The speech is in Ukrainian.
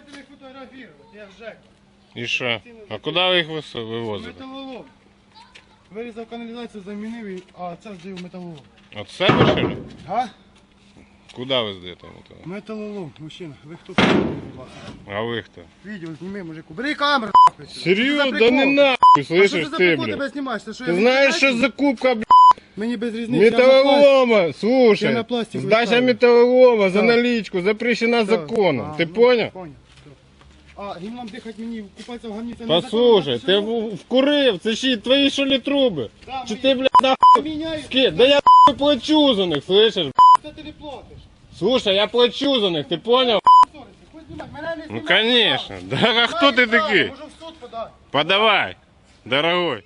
фотографировать, я Жек. І що? А куди ви їх вис- вивозите? Металолом. Вирізав каналізацію, замінив, і- а це здив металолом. От себе що ли? Га? Куди ви здаєте метал? Металолом, мужчина, ви хто будь ласка. А ви хто? Відео зніми, мужику. Бери камеру, нахуй. сюди. Серйозно? Що за Да не прикол? нахуй, А що слышиш ти за ти, прикол тебе блядь. знімаєш? Це що, Ти я знаєш, відповідаю? що закупка, блядь, Мені без різниці. я на пласт- металолома, Я слушай, пластик виставлю. металолома за Так. наличку запрещена законом, А, ти ну, понял? Понял. А, гімном дихати мені, купатися в гамні, це Послушай, ти в- вкурив, це ще й твої що ли труби? Да, Чи мої- ти, блядь, нахуй Міняю, скид? Да я нахуй плачу за них, слышиш? це ти не платиш. Слушай, я плачу за них, ти понял? Сорі, хоч знімай, мене не Ну знімай, конечно. Да, а хто ти Маєш право, такий? В суд подати. Подавай, дорогой.